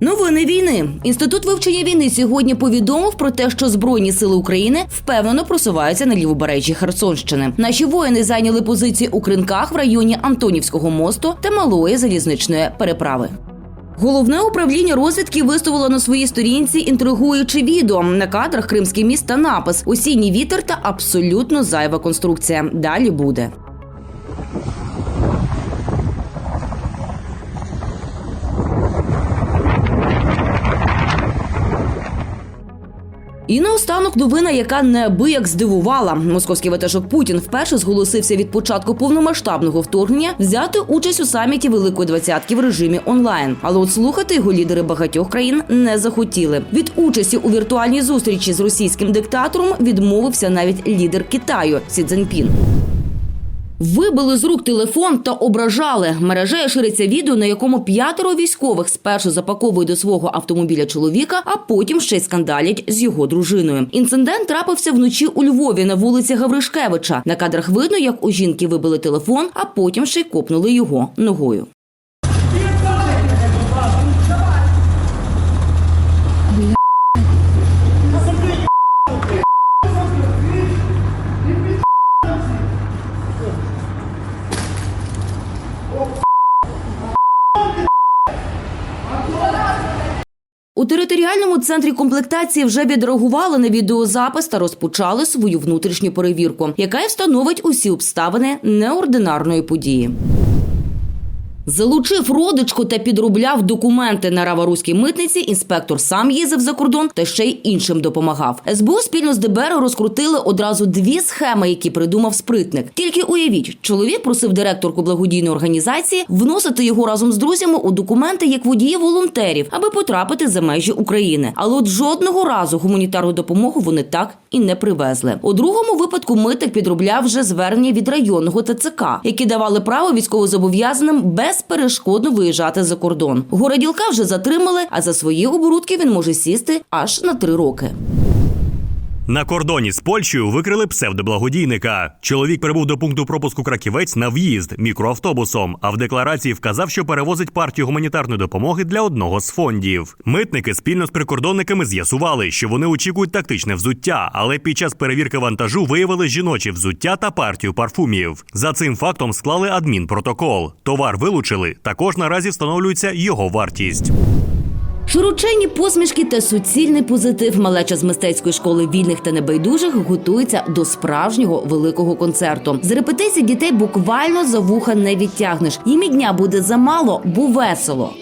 Новини війни. Інститут вивчення війни сьогодні повідомив про те, що збройні сили України впевнено просуваються на лівобережжі Херсонщини. Наші воїни зайняли позиції у кринках в районі Антонівського мосту та малої залізничної переправи. Головне управління розвідки виставило на своїй сторінці інтригуюче відео. На кадрах Кримський міст та напис Осінній вітер та абсолютно зайва конструкція. Далі буде. І наостанок новина, яка неабияк здивувала. Московський ватажок Путін вперше зголосився від початку повномасштабного вторгнення взяти участь у саміті Великої двадцятки в режимі онлайн. Але от слухати його лідери багатьох країн не захотіли. Від участі у віртуальній зустрічі з російським диктатором відмовився навіть лідер Китаю Сі Цзіньпін. Вибили з рук телефон та ображали. Мережею шириться відео, на якому п'ятеро військових спершу запаковують до свого автомобіля чоловіка, а потім ще й скандалять з його дружиною. Інцидент трапився вночі у Львові на вулиці Гавришкевича. На кадрах видно, як у жінки вибили телефон, а потім ще й копнули його ногою. У територіальному центрі комплектації вже відреагували на відеозапис та розпочали свою внутрішню перевірку, яка й встановить усі обставини неординарної події. Залучив родичку та підробляв документи на раваруській митниці. Інспектор сам їздив за кордон та ще й іншим допомагав. СБУ спільно з ДБР розкрутили одразу дві схеми, які придумав спритник. Тільки уявіть, чоловік просив директорку благодійної організації вносити його разом з друзями у документи як водії волонтерів, аби потрапити за межі України. Але от жодного разу гуманітарну допомогу вони так і не привезли. У другому випадку митник підробляв вже звернення від районного ТЦК, які давали право військовозобов'язаним безперешкодно виїжджати за кордон. Городілка вже затримали, а за свої оборудки він може сісти аж на три роки. На кордоні з Польщею викрили псевдоблагодійника. Чоловік прибув до пункту пропуску Краківець на в'їзд мікроавтобусом, а в декларації вказав, що перевозить партію гуманітарної допомоги для одного з фондів. Митники спільно з прикордонниками з'ясували, що вони очікують тактичне взуття, але під час перевірки вантажу виявили жіночі взуття та партію парфумів. За цим фактом склали адмінпротокол. Товар вилучили. Також наразі встановлюється його вартість. Широченні посмішки та суцільний позитив малеча з мистецької школи вільних та небайдужих готується до справжнього великого концерту. З репетицій дітей буквально за вуха не відтягнеш. Їм і дня буде замало, бо весело.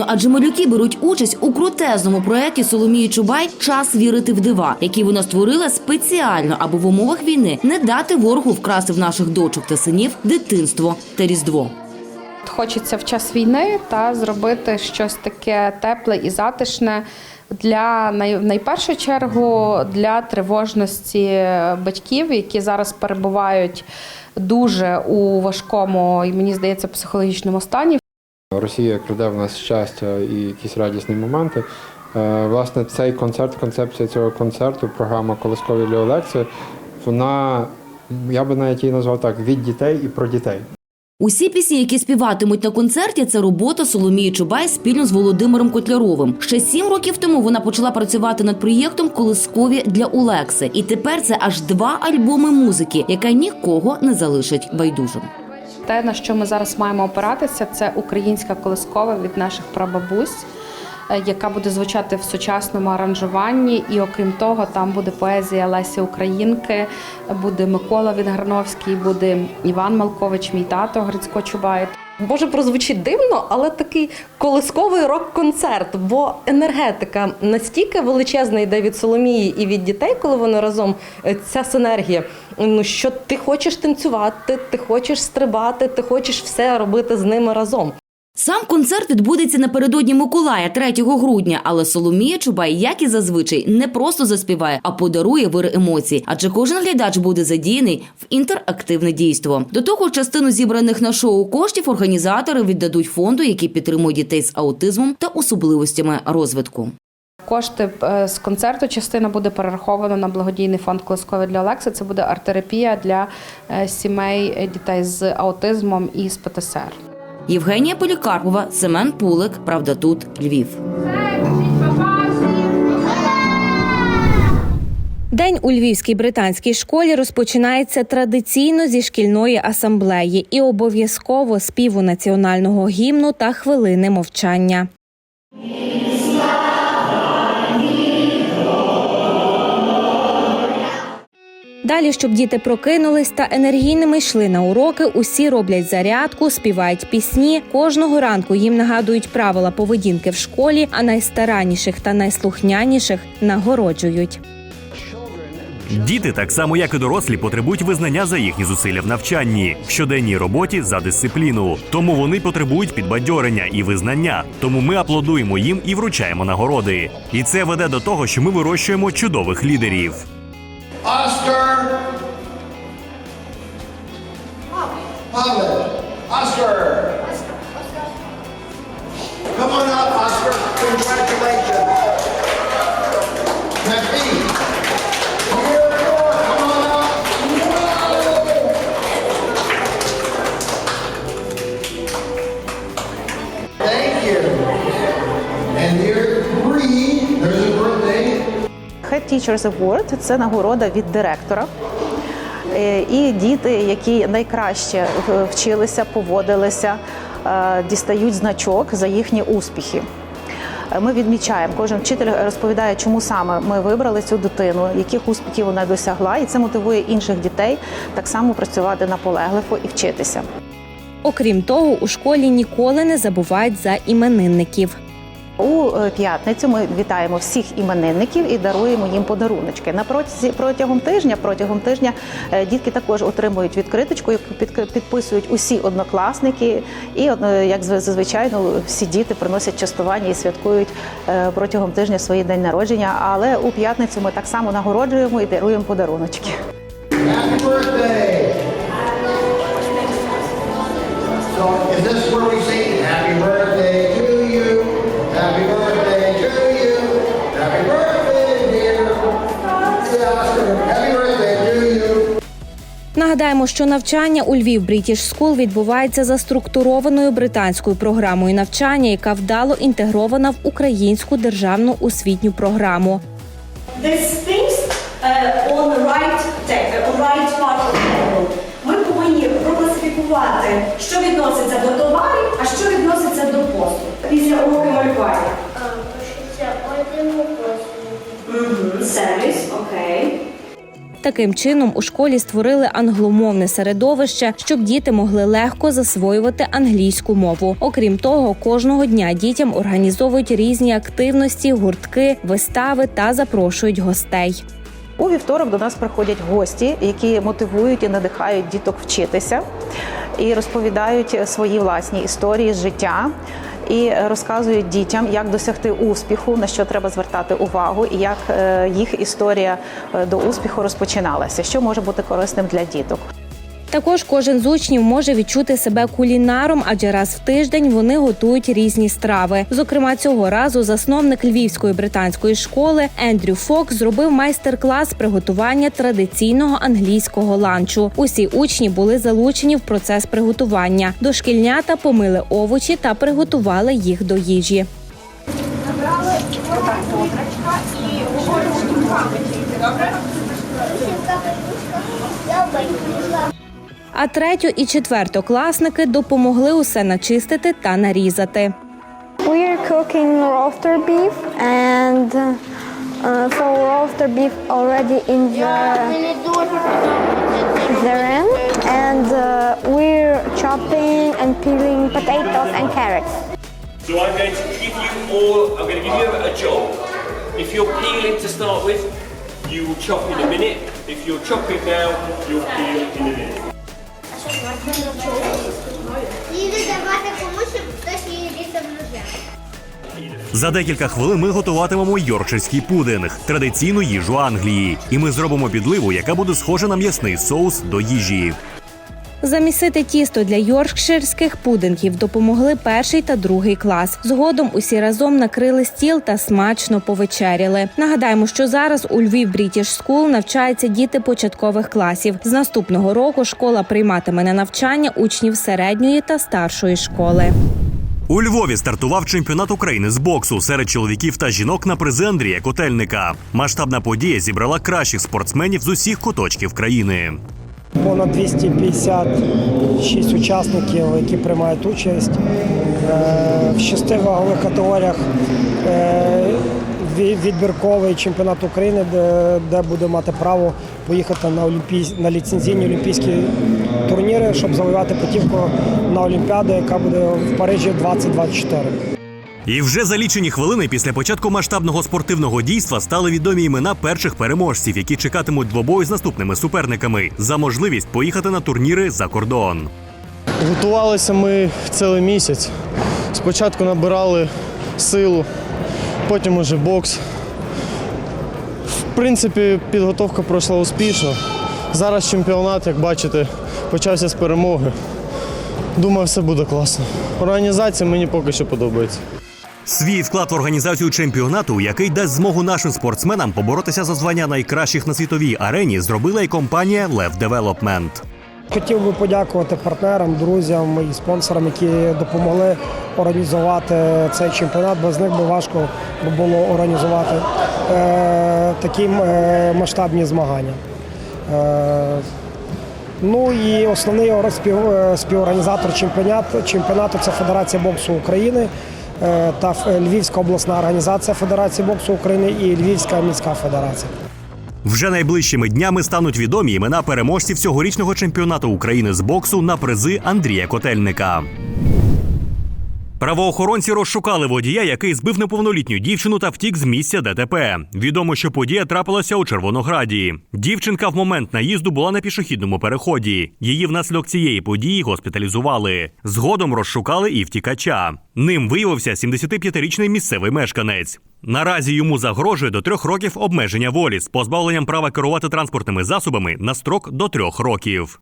Дивно, адже малюки беруть участь у крутезному проєкті Соломії Чубай Час вірити в дива, який вона створила спеціально, аби в умовах війни не дати ворогу вкрасти в наших дочок та синів дитинство та різдво. Хочеться в час війни та зробити щось таке тепле і затишне для найпершу чергу для тривожності батьків, які зараз перебувають дуже у важкому і мені здається психологічному стані. Росія краде в нас щастя і якісь радісні моменти. Е, Власне, цей концерт, концепція цього концерту, програма Колоскові лекції, вона, я би навіть її назвав так, від дітей і про дітей. Усі пісні, які співатимуть на концерті, це робота Соломії Чубай спільно з Володимиром Котляровим. Ще сім років тому вона почала працювати над проєктом Колискові для Олекси, і тепер це аж два альбоми музики, яка нікого не залишить байдужим. Те, на що ми зараз маємо опиратися, це українська колискова від наших прабабусь, е, яка буде звучати в сучасному аранжуванні. І окрім того, там буде поезія Лесі Українки, буде Микола Вінграновський, буде Іван Малкович, мій тато Грицько Чубай. Може, прозвучить дивно, але такий колисковий рок-концерт, бо енергетика настільки величезна йде від Соломії і від дітей, коли вони разом е, ця синергія. Ну що ти хочеш танцювати, ти хочеш стрибати, ти хочеш все робити з ними разом. Сам концерт відбудеться напередодні Миколая 3 грудня, але Соломія Чубай, як і зазвичай, не просто заспіває, а подарує вир емоцій. Адже кожен глядач буде задіяний в інтерактивне дійство. До того частину зібраних на шоу коштів організатори віддадуть фонду, який підтримує дітей з аутизмом та особливостями розвитку. Кошти е, з концерту частина буде перерахована на благодійний фонд колискові для Олекси. Це буде арт-терапія для е, сімей е, дітей з аутизмом і з ПТСР. Євгенія Полікарпова, Семен Пулик. Правда, тут Львів. День у Львівській британській школі розпочинається традиційно зі шкільної асамблеї і обов'язково співу національного гімну та хвилини мовчання. Далі, щоб діти прокинулись та енергійними йшли на уроки, усі роблять зарядку, співають пісні. Кожного ранку їм нагадують правила поведінки в школі, а найстаранніших та найслухняніших нагороджують. Діти, так само як і дорослі, потребують визнання за їхні зусилля в навчанні, в щоденній роботі за дисципліну. Тому вони потребують підбадьорення і визнання. Тому ми аплодуємо їм і вручаємо нагороди. І це веде до того, що ми вирощуємо чудових лідерів. Oscar. Teachers Award – це нагорода від директора. Е, І діти, які найкраще вчилися, поводилися, е, дістають значок за їхні успіхи. Е, Ми відмічаємо, кожен вчитель розповідає, чому саме ми вибрали цю дитину, яких успіхів вона досягла, і це мотивує інших дітей так само працювати наполегливо і вчитися. Окрім того, у школі ніколи не забувають за іменинників. У е, п'ятницю ми вітаємо всіх іменинників і даруємо їм подаруночки. На протязі протягом тижня, протягом тижня е, дітки також отримують відкриточку, яку підписують усі однокласники, і е, як зазвичай ну, всі діти приносять частування і святкують протягом тижня свої день народження. Але у п'ятницю ми так само нагороджуємо і даруємо подаруночки. Happy birthday! So is this where we say happy birthday Нагадаємо, що навчання у Львів British School відбувається за структурованою британською програмою навчання, яка вдало інтегрована в українську державну освітню програму. Uh. Ми повинні прокласифікувати, що відноситься до товарів, а що відноситься до послуг. Після уроку малювання. Таким чином, у школі створили англомовне середовище, щоб діти могли легко засвоювати англійську мову. Окрім того, кожного дня дітям організовують різні активності, гуртки, вистави та запрошують гостей. У вівторок до нас приходять гості, які мотивують і надихають діток вчитися і розповідають свої власні історії життя. І розказують дітям, як досягти успіху, на що треба звертати увагу, і як е, їх історія е, до успіху розпочиналася, що може бути корисним для діток. Також кожен з учнів може відчути себе кулінаром, адже раз в тиждень вони готують різні страви. Зокрема, цього разу засновник львівської британської школи Ендрю Фокс зробив майстер-клас приготування традиційного англійського ланчу. Усі учні були залучені в процес приготування. Дошкільнята помили овочі та приготували їх до їжі. А третьо і четвертокласники допомогли усе начистити та нарізати. We are cooking roaster beef and uh, so roaster beef already in the the rim and uh, we're chopping and peeling potatoes and carrots. So I'm going to give you all, I'm going to give you a job. If you're peeling to start with, you will chop in a minute. If you're chopping now, you'll peel in a minute. За декілька хвилин ми готуватимемо йоркширський пудинг, традиційну їжу Англії, і ми зробимо підливу, яка буде схожа на м'ясний соус до їжі. Замісити тісто для йоркширських пудингів допомогли перший та другий клас. Згодом усі разом накрили стіл та смачно повечеряли. Нагадаємо, що зараз у Львів British School навчаються діти початкових класів. З наступного року школа прийматиме на навчання учнів середньої та старшої школи. У Львові стартував чемпіонат України з боксу серед чоловіків та жінок на призи Андрія Котельника. Масштабна подія зібрала кращих спортсменів з усіх куточків країни. Понад 256 учасників, які приймають участь Е, в шести вагових категоріях. е, Відбірковий чемпіонат України, де, де буде мати право поїхати на, олімпійсь... на ліцензійні олімпійські турніри, щоб завоювати путівку на Олімпіаду, яка буде в Парижі 2024. І вже за лічені хвилини після початку масштабного спортивного дійства стали відомі імена перших переможців, які чекатимуть двобою з наступними суперниками за можливість поїхати на турніри за кордон. Готувалися ми цілий місяць. Спочатку набирали силу, потім уже бокс. В принципі, підготовка пройшла успішно. Зараз чемпіонат, як бачите, почався з перемоги. Думаю, все буде класно. Організація мені поки що подобається. Свій вклад в організацію чемпіонату, який дасть змогу нашим спортсменам поборотися за звання найкращих на світовій арені, зробила і компанія Lev Development. Хотів би подякувати партнерам, друзям і спонсорам, які допомогли організувати цей чемпіонат. Без них би важко було організувати е, такі е, масштабні змагання. Е, ну і основний його е, співорганізатор чемпіонату, чемпіонату це Федерація боксу України е, та Ф- Львівська обласна організація Федерації боксу України і Львівська міська федерація. Вже найближчими днями стануть відомі імена переможців цьогорічного чемпіонату України з боксу на призи Андрія Котельника. Правоохоронці розшукали водія, який збив неповнолітню дівчину та втік з місця ДТП. Відомо, що подія трапилася у Червонограді. Дівчинка в момент наїзду була на пішохідному переході. Її внаслідок цієї події госпіталізували. Згодом розшукали і втікача. Ним виявився 75-річний місцевий мешканець. Наразі йому загрожує до трьох років обмеження волі з позбавленням права керувати транспортними засобами на строк до трьох років.